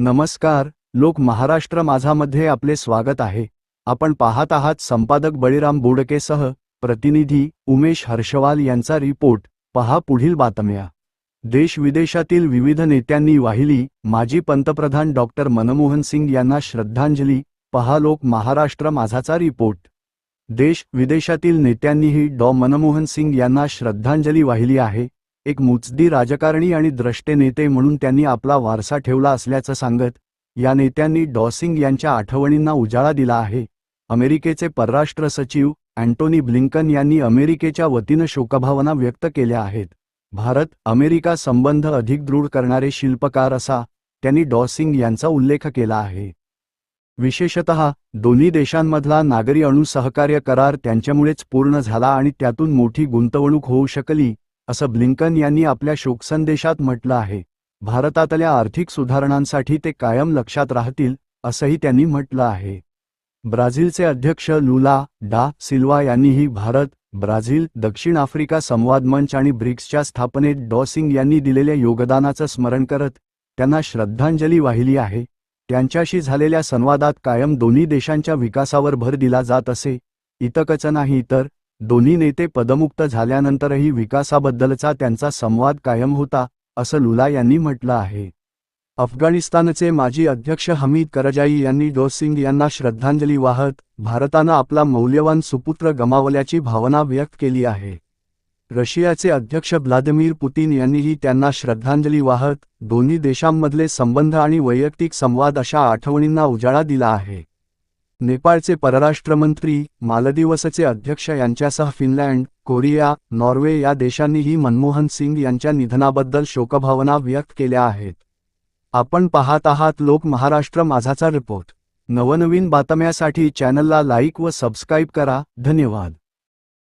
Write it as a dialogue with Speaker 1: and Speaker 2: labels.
Speaker 1: नमस्कार लोक महाराष्ट्र माझामध्ये आपले स्वागत आहे. आपण पाहत आहात संपादक बळीराम बोडकेसह प्रतिनिधी उमेश हर्षवाल यांचा रिपोर्ट. पहा पुढील बातम्या. देश विदेशातील विविध नेत्यांनी वाहिली माजी पंतप्रधान डॉक्टर मनमोहन सिंग यांना श्रद्धांजली. पहा लोक महाराष्ट्र माझाचा रिपोर्ट. देश विदेशातील नेत्यांनीही डॉ. मनमोहन सिंग यांना श्रद्धांजली वाहिली आहे. एक मुचदी राजकारणी आणि द्रष्टे नेते म्हणून त्यांनी आपला वारसा ठेवला असल्याचं सांगत या नेत्यांनी डॉसिंग यांच्या आठवणींना उजाळा दिला आहे. अमेरिकेचे परराष्ट्र सचिव अँटोनी ब्लिंकन यांनी अमेरिकेच्या वतीनं शोकभावना व्यक्त केल्या आहेत. भारत अमेरिका संबंध अधिक दृढ करणारे शिल्पकार असा त्यांनी डॉसिंग यांचा उल्लेख केला आहे. विशेषतः दोन्ही देशांमधला नागरी अणू सहकार्य करार त्यांच्यामुळेच पूर्ण झाला आणि त्यातून मोठी गुंतवणूक होऊ शकली असं ब्लिंकन यांनी आपल्या शोकसंदेशात म्हटलं आहे. भारतातल्या आर्थिक सुधारणांसाठी ते कायम लक्षात राहतील असंही त्यांनी म्हटलं आहे. ब्राझीलचे अध्यक्ष लुला डा सिल्वा यांनीही भारत ब्राझील दक्षिण आफ्रिका संवाद मंच आणि ब्रिक्सच्या स्थापनेत डॉसिंग यांनी दिलेल्या योगदानाचं स्मरण करत त्यांना श्रद्धांजली वाहिली आहे. त्यांच्याशी झालेल्या संवादात कायम दोन्ही देशांच्या विकासावर भर दिला जात असे इतकंच नाही तर दोन्ही नेते पदमुक्त झाल्यानंतरही विकासाबद्दलचा त्यांचा संवाद कायम होता असं लुला यांनी म्हटलं आहे. अफगाणिस्तानचे माजी अध्यक्ष हमीद करजाई यांनी डोसिंग यांना श्रद्धांजली वाहत भारतानं आपला मौल्यवान सुपुत्र गमावल्याची भावना व्यक्त केली आहे. रशियाचे अध्यक्ष व्लादिमीर पुतीन यांनीही त्यांना श्रद्धांजली वाहत दोन्ही देशांमधले संबंध आणि वैयक्तिक संवाद अशा आठवणींना उजाळा दिला आहे. नेपाळचे परराष्ट्रमंत्री मालदिवसचे अध्यक्ष यांच्यासह फिनलँड कोरिया नॉर्वे या देशांनीही मनमोहन सिंग यांच्या निधनाबद्दल शोकभावना व्यक्त केल्या आहेत. आपण पाहत आहात लोक महाराष्ट्र माझाचा रिपोर्ट. नवनवीन बातम्यासाठी चॅनलला लाईक व सबस्क्राईब करा. धन्यवाद.